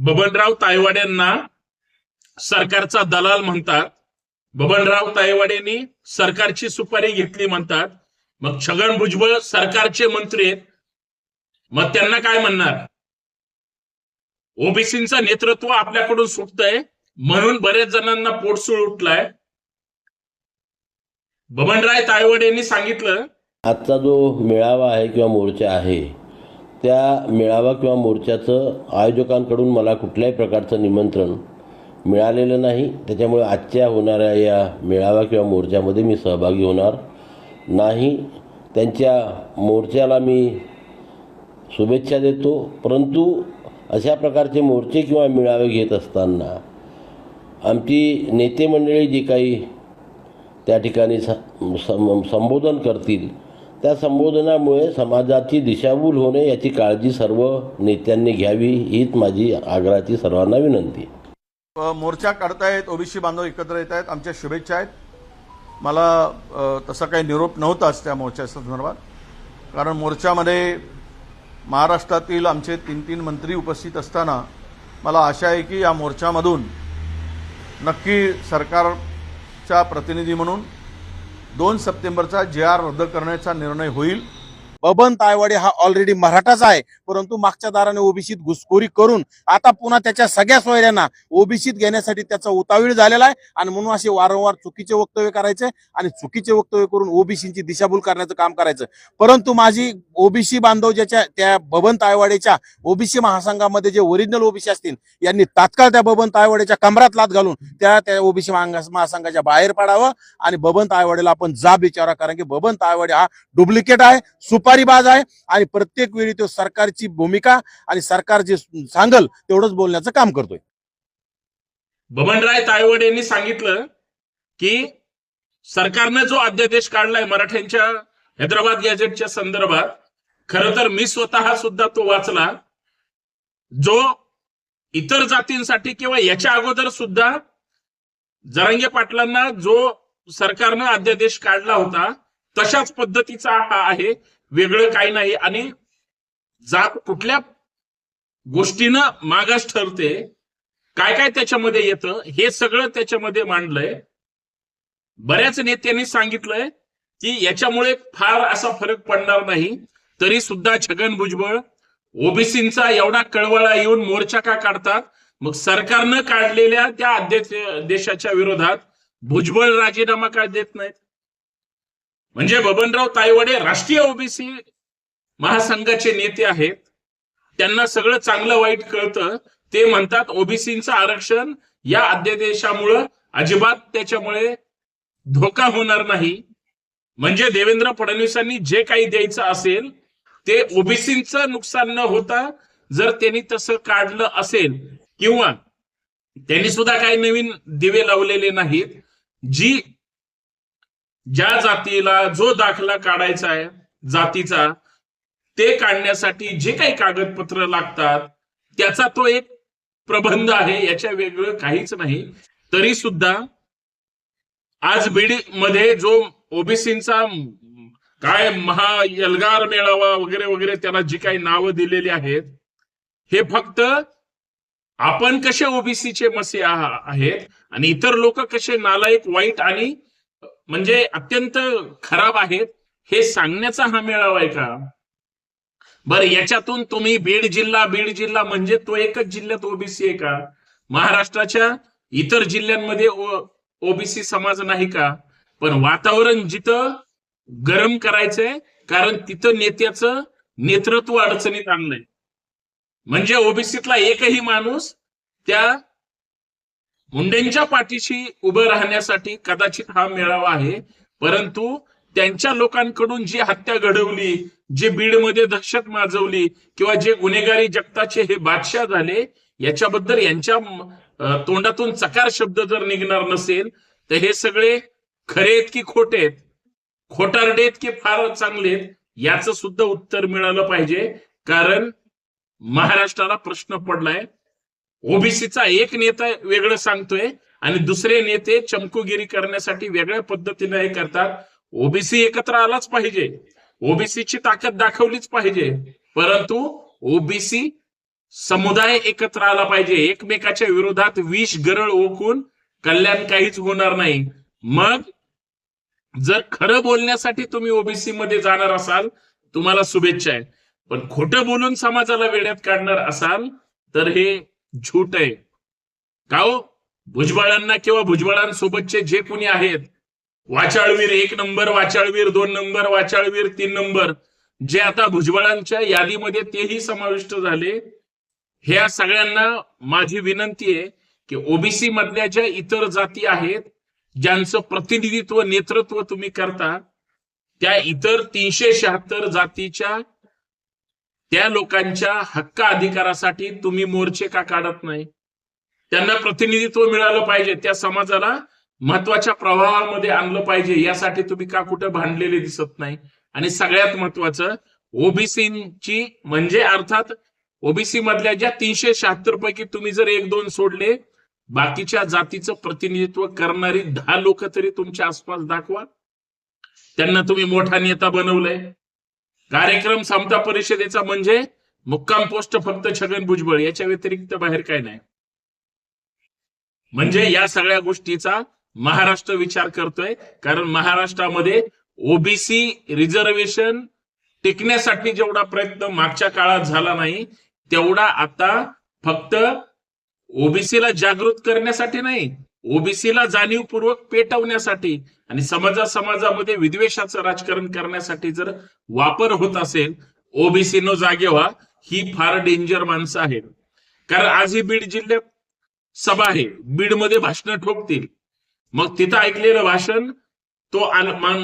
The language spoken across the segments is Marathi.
बबनराव तायवाड्यांना सरकारचा दलाल म्हणतात. बबनराव तायवाडेंनी सरकारची सुपारी घेतली म्हणतात. मग छगन भुजबळ सरकारचे मंत्री आहेत. मग त्यांना काय म्हणणार? ओबीसीचं नेतृत्व आपल्याकडून सुटतंय. म्हणून बऱ्याच जणांना पोटसूळ उठलाय. बबनराय तायवडेंनी सांगितलं. आजचा जो मेळावा आहे किंवा मोर्चा आहे त्या मेळावा किंवा मोर्चाचं आयोजकांकडून मला कुठल्याही प्रकारचं निमंत्रण मिळालेलं नाही. त्याच्यामुळे आजच्या होणाऱ्या या मेळावा किंवा मोर्चामध्ये मी सहभागी होणार नाही. त्यांच्या मोर्चाला मी शुभेच्छा देतो. परंतु अशा प्रकारचे मोर्चे किंवा मेळावे घेत असताना आमची नेते मंडळी जी काही त्या ठिकाणी स संबोधन करतील त्या संबोधनामुळे समाजाची दिशाभूल होणे याची काळजी सर्व नेत्यांनी घ्यावी हीच माझी आग्रहाची सर्वांना विनंती. मोर्चा काढतायत ओबीसी बांधव एकत्र येत आहेत आमच्या शुभेच्छा आहेत. मला तसा काही निरोप नव्हताच त्या मोर्चा संदर्भात. कारण मोर्चामध्ये महाराष्ट्रातील आमचे तीन तीन मंत्री उपस्थित असताना मला आशा आहे की या मोर्चामधून नक्की सरकारच्या प्रतिनिधी म्हणून दोन सप्टेंबरचा जे आर रद्द करण्याचा निर्णय होईल. बबन तायवाडे हा ऑलरेडी मराठाच आहे. परंतु मागच्या दाराने ओबीसीत घुसखोरी करून आता पुन्हा त्याच्या सगळ्या सोयऱ्यांना ओबीसीत घेण्यासाठी त्याचा उतावीळ झालेला आहे. आणि म्हणून असे वारंवार चुकीचे वक्तव्य करायचे आणि चुकीचे वक्तव्य करून ओबीसीची दिशाभूल करण्याचं काम करायचं. परंतु माझी ओबीसी बांधव ज्याच्या त्या बबन तायवाडेच्या ओबीसी महासंघामध्ये जे ओरिजिनल ओबीसी असतील यांनी तात्काळ त्या बबन तायवाडेच्या कमरात लात घालून त्या त्या ओबीसी महासंघाच्या बाहेर पडावं आणि बबन तायवाडेला आपण जाब विचारा कारण की बबन तायवाडे हा डुप्लिकेट आहे सुपर सुपारीबाज आहे आणि प्रत्येक वेळी तो सरकारची भूमिका आणि सरकार जे सांगल तेवढंच बोलण्याचं काम करतोय. बबनराय तायवड यांनी सांगितलं की सरकारनं जो अध्यादेश काढलाय मराठ्यांच्या हैदराबाद गॅजेटच्या संदर्भात खर तर मी स्वतः सुद्धा तो वाचला. जो इतर जातींसाठी किंवा याच्या अगोदर सुद्धा जरांगे पाटलांना जो सरकारनं अध्यादेश काढला होता तशाच पद्धतीचा हा आहे. वेगळं काही नाही. आणि जात कुठल्या गोष्टीनं मागास ठरते काय काय त्याच्यामध्ये येतं हे सगळं त्याच्यामध्ये मांडलंय. बऱ्याच नेत्यांनी सांगितलंय की याच्यामुळे फार असा फरक पडणार नाही. तरी सुद्धा छगन भुजबळ ओबीसींचा एवढा कळवळा येऊन मोर्चा का काढतात? मग सरकारनं काढलेल्या त्या अध्यक्ष देशाच्या विरोधात भुजबळ राजीनामा का देत नाहीत? म्हणजे बबनराव तायवडे राष्ट्रीय ओबीसी महासंघाचे नेते आहेत. त्यांना सगळं चांगलं वाईट कळतं. ते म्हणतात ओबीसीचं आरक्षण या अध्यादेशामुळं अजिबात त्याच्यामुळे धोका होणार नाही. म्हणजे देवेंद्र फडणवीसांनी जे काही द्यायचं असेल ते ओबीसीचं नुकसान न होता जर त्यांनी तसं काढलं असेल किंवा त्यांनी सुद्धा काही नवीन दिवे लावलेले नाहीत जी ज्या जातीला जो दाखला काढायचा आहे जातीचा ते काढण्यासाठी जे काही कागदपत्र लागतात त्याचा तो एक प्रबंध आहे याच्या वेगळं काहीच नाही. तरी सुद्धा आज बीडमध्ये जो ओबीसींचा काय महा एल्गार मेळावा वगैरे वगैरे त्याला जी काही नावं दिलेली आहेत हे फक्त आपण कसे ओबीसीचे मसे आहा- आहेत आणि इतर लोक कसे नालायक वाईट आणि म्हणजे अत्यंत खराब आहेत हे सांगण्याचा हा मेळावा आहे का? बरं याच्यातून तुम्ही बीड जिल्हा बीड जिल्हा म्हणजे तो एकच जिल्ह्यात ओबीसी आहे का? महाराष्ट्राच्या इतर जिल्ह्यांमध्ये ओबीसी समाज नाही का? पण वातावरण जिथं गरम करायचंय कारण तिथं नेत्याचं नेतृत्व अडचणीत आणलंय. म्हणजे ओबीसीतला एकही माणूस त्या मुंडेंच्या पाठीशी उभं राहण्यासाठी कदाचित हा मेळावा आहे. परंतु त्यांच्या लोकांकडून जी हत्या घडवली जे बीडमध्ये दहशत माजवली किंवा जे गुन्हेगारी जगताचे हे बादशाह झाले याच्याबद्दल यांच्या तोंडातून चकार शब्द जर निघणार नसेल तर हे सगळे खरे आहेत की खोटे आहेत? खोटारडे आहेत की फार चांगले आहेत? याचं सुद्धा उत्तर मिळालं पाहिजे. कारण महाराष्ट्राला प्रश्न पडलाय. ओबीसीचा एक नेता वेगळं सांगतोय आणि दुसरे नेते चमकुगिरी करण्यासाठी वेगळ्या पद्धतीने हे करतात. ओबीसी एकत्र आलाच पाहिजे. ओबीसीची ताकद दाखवलीच पाहिजे. परंतु ओबीसी समुदाय एकत्र आला पाहिजे. एकमेकाच्या विरोधात विष गरळ ओकून कल्याण काहीच होणार नाही. मग जर खरं बोलण्यासाठी तुम्ही ओबीसी मध्ये जाणार असाल तुम्हाला शुभेच्छा आहे. पण खोटं बोलून समाजाला वेड्यात काढणार असाल तर हे झूट आहे. का हो? भुजबळांना किंवा भुजबळांसोबतचे जे कोणी आहेत वाचाळवीर एक नंबर वाचाळवीर दोन नंबर वाचाळवीर तीन नंबर जे आता भुजबळांच्या यादीमध्ये तेही समाविष्ट झाले ह्या सगळ्यांना माझी विनंती आहे की ओबीसी मधल्या ज्या इतर जाती आहेत ज्यांचं प्रतिनिधित्व नेतृत्व तुम्ही करता त्या इतर तीनशे शहात्तर जातीच्या त्या लोकांच्या हक्क अधिकारासाठी तुम्ही मोर्चे का काढत नाही? त्यांना प्रतिनिधित्व मिळालं पाहिजे त्या समाजाला महत्त्वाच्या प्रवाहामध्ये आणलं पाहिजे यासाठी तुम्ही का कुठं भांडलेले दिसत नाही? आणि सगळ्यात महत्वाचं ओबीसीची म्हणजे अर्थात ओबीसी मधल्या ज्या तीनशे शहात्तर पैकी तुम्ही जर एक दोन सोडले बाकीच्या जातीचं प्रतिनिधित्व करणारी दहा लोक तरी तुमच्या आसपास दाखवा. त्यांना तुम्ही मोठा नेता बनवलंय. कार्यक्रम समता परिषदेचा म्हणजे मुक्काम पोस्ट फक्त छगन भुजबळ याच्या व्यतिरिक्त बाहेर काय नाही. म्हणजे या सगळ्या गोष्टीचा महाराष्ट्र विचार करतोय कारण महाराष्ट्रामध्ये ओबीसी रिझर्वेशन टिकण्यासाठी जेवढा प्रयत्न मागच्या काळात झाला नाही तेवढा आता फक्त ओबीसीला जागृत करण्यासाठी नाही ओबीसीला जाणीवपूर्वक पेटवण्यासाठी आणि समाजा समाजामध्ये विद्वेषाचं राजकारण करण्यासाठी जर वापर होत असेल ओबीसीनो जागे व्हा ही फार डेंजर माणसं आहेत. कारण आज ही बीड जिल्ह्यात सभा आहे. बीडमध्ये भाषण ठोकतील. मग तिथं ऐकलेलं भाषण तो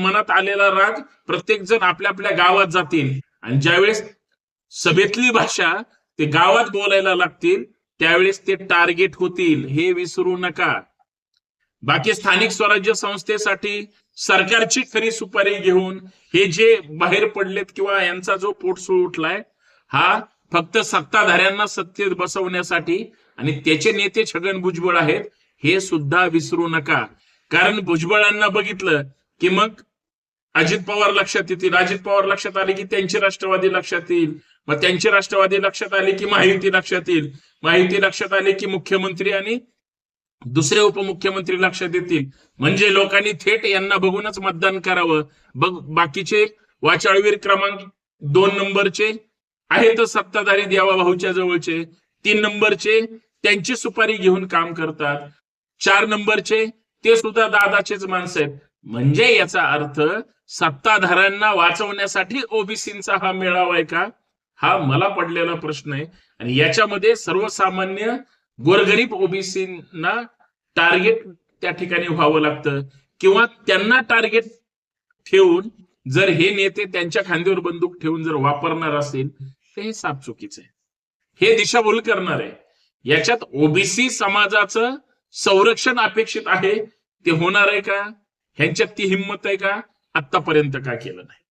मनात आलेला राग प्रत्येक जण आपल्या आपल्या गावात जातील. आणि ज्यावेळेस सभेतली भाषा ते गावात बोलायला लागतील त्यावेळेस ते टार्गेट होतील. हे विसरू नका. बाकी स्थानिक स्वराज्य संस्थेसाठी सरकारची खरी सुपारी घेऊन हे जे बाहेर पडलेत किंवा यांचा जो पोटसूळ उठलाय हा फक्त सत्ताधाऱ्यांना सत्तेत बसवण्यासाठी आणि त्याचे नेते छगन भुजबळ आहेत हे सुद्धा विसरू नका. कारण भुजबळांना बघितलं की मग अजित पवार लक्षात येतील. अजित पवार लक्षात आले की त्यांची राष्ट्रवादी लक्षात येईल. मग त्यांची राष्ट्रवादी लक्षात आली की माहिती लक्षात येईल. माहिती लक्षात आली की मुख्यमंत्री आणि दुसरे उपमुख्यमंत्री लक्षात येतील म्हणजे लोकांनी थेट यांना बघूनच मतदान करावं. बघ बाकीचे वाचाळवीर क्रमांक दोन नंबरचे आहेत सत्ताधारी देवा भाऊच्या जवळचे. तीन नंबरचे त्यांची सुपारी घेऊन काम करतात. चार नंबरचे ते सुद्धा दादाचेच माणसं आहेत. म्हणजे याचा अर्थ सत्ताधाऱ्यांना वाचवण्यासाठी ओबीसींचा हा मेळावा आहे का? हा मला पडलेला प्रश्न आहे. आणि याच्यामध्ये सर्वसामान्य गोरगरीब ओबीसींना टार्गेट त्या ठिकाणी व्हावं लागतं. किंवा त्यांना टार्गेट ठेवून जर हे नेते त्यांच्या खांद्यावर बंदूक ठेवून जर वापरणार असेल तर हे साप चुकीचं आहे. हे दिशाभूल करणार आहे. याच्यात ओबीसी समाजाचं संरक्षण अपेक्षित आहे. ते होणार आहे का? ह्यांच्यात ती हिंमत आहे का? आतापर्यंत का केलं नाही?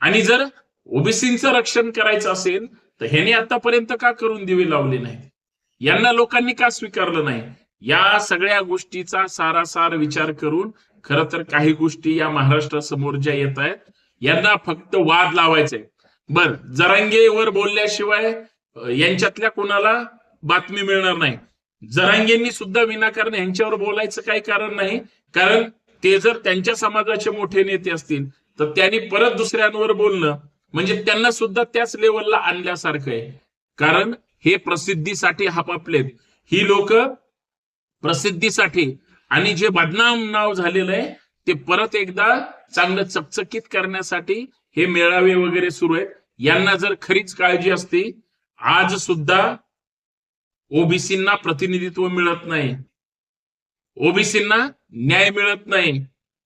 आणि जर ओबीसीचं रक्षण करायचं असेल तर ह्याने आतापर्यंत का करून दिवे लावले नाहीत? यांना लोकांनी का स्वीकारलं नाही? या सगळ्या गोष्टीचा सारासार विचार करून खर तर काही गोष्टी या महाराष्ट्रासमोर ज्या येत आहेत यांना फक्त वाद लावायचे बर जरांगेवर बोलल्याशिवाय यांच्यातल्या कोणाला बातमी मिळणार नाही. जरांगेंनी सुद्धा विनाकारण यांच्यावर बोलायचं काही कारण नाही कारण ते जर त्यांच्या समाजाचे मोठे नेते असतील तर त्यांनी परत दुसऱ्यांवर बोलणं म्हणजे त्यांना सुद्धा त्याच लेवलला आणल्यासारखं आहे. कारण हे प्रसिद्धीसाठी हपापलेत ही लोक प्रसिद्धीसाठी आणि जे बदनाम नाव झालेलं आहे ते परत एकदा चांगलं चकचकीत करण्यासाठी हे मेळावे वगैरे सुरू आहेत. यांना जर खरीच काळजी असती आज सुद्धा ओबीसींना प्रतिनिधित्व मिळत नाही. ओबीसींना न्याय मिळत नाही.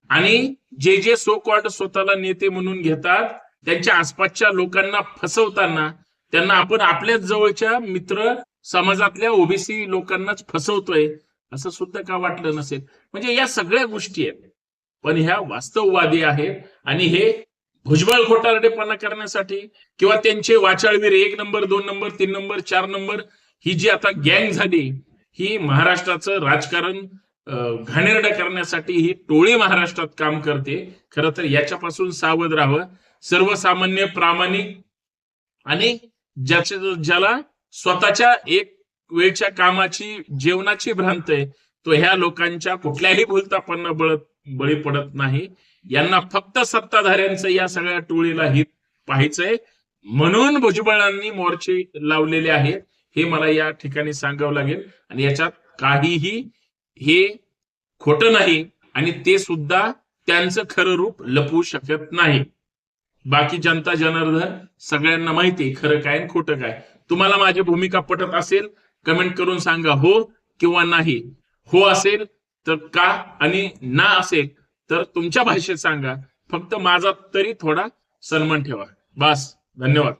आणि जे जे सो कॉल्ड स्वतःला नेते म्हणून घेतात त्यांच्या आसपासच्या लोकांना फसवताना त्यांना आपण आपल्याच जवळच्या मित्र समाजातल्या ओबीसी लोकांनाच फसवतोय असं सुद्धा का वाटलं नसेल? म्हणजे या सगळ्या गोष्टी आहेत. पण ह्या वास्तववादी आहेत आणि हे भुजबळ खोटारडेपणा करण्यासाठी किंवा त्यांचे वाचाळवीर एक नंबर दोन नंबर तीन नंबर चार नंबर ही जी आता गँग झाली ही महाराष्ट्राचं राजकारण घाणेरडं करण्यासाठी ही टोळी महाराष्ट्रात काम करते. खरं तर याच्यापासून सावध राहावं. सर्वसामान्य प्रामाणिक आणि ज्याच्या ज्याला स्वतःच्या एक वेळच्या कामाची जेवणाची भ्रांत आहे तो ह्या लोकांच्या कुठल्याही भूलतापांना बळत बळी पडत नाही. यांना फक्त सत्ताधाऱ्यांचं या सगळ्या टोळीला हित पाहायचंय. म्हणून भुजबळांनी मोर्चे लावलेले आहेत हे मला या ठिकाणी सांगावं लागेल. आणि याच्यात काहीही हे खोटं नाही आणि ते सुद्धा त्यांचं खरं रूप लपवू शकत नाही. बाकी जनता जनार्दन सगळ्यांना माहिती आहे खरं काय खोटं काय. तुम्हाला माझी भूमिका पटत असेल कमेंट करून सांगा हो किंवा नाही. हो असेल तर का आणि ना असेल तर तुमच्या भाषेत सांगा. फक्त माझा तरी थोडा सन्मान ठेवा. बस धन्यवाद.